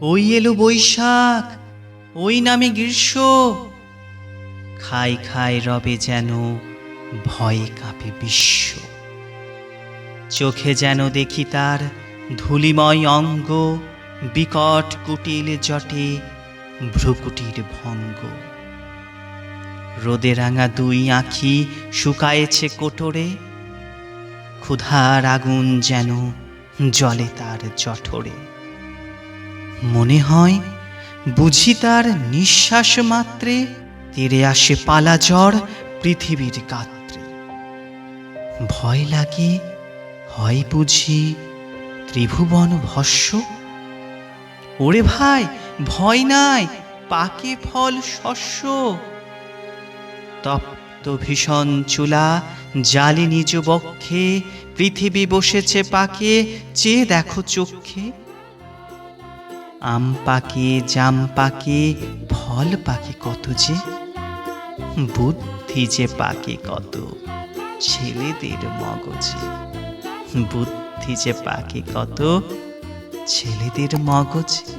ওই এলো বৈশাখ, ওই নামে গ্রীষ্ম। খাই খাই রবে যেন ভয়ে কাঁপে বিশ্ব। চোখে যেন দেখি তার ধুলিময় অঙ্গ, বিকট কুটিল জটে ভ্রুকুটির ভঙ্গ। রোদে রাঙা দুই আঁখি শুকায়েছে কোটরে, ক্ষুধার আগুন যেন জলে তার জঠরে। মনে হয়, বুঝি তার নিঃশ্বাস মাত্রে তেরে আসে পালা জ্বর পৃথিবীর গাত্রে ভয় লাগে, হয় বুঝি ত্রিভুবন ভস্য? ওরে ভাই, ভয় নাই, পাকে ফল শস্য। তপ্ত ভীষণ চুলা জালি নিজ বক্ষে পৃথিবী বসেছে পাকে, চেয়ে দেখো চক্ষে আম পাখি জাম পাখি ফল পাখি কত যে? বুদ্ধি যে পাখি কত? ছেলেদের মগজে। বুদ্ধি যে পাখি কত? ছেলেদের মগজে।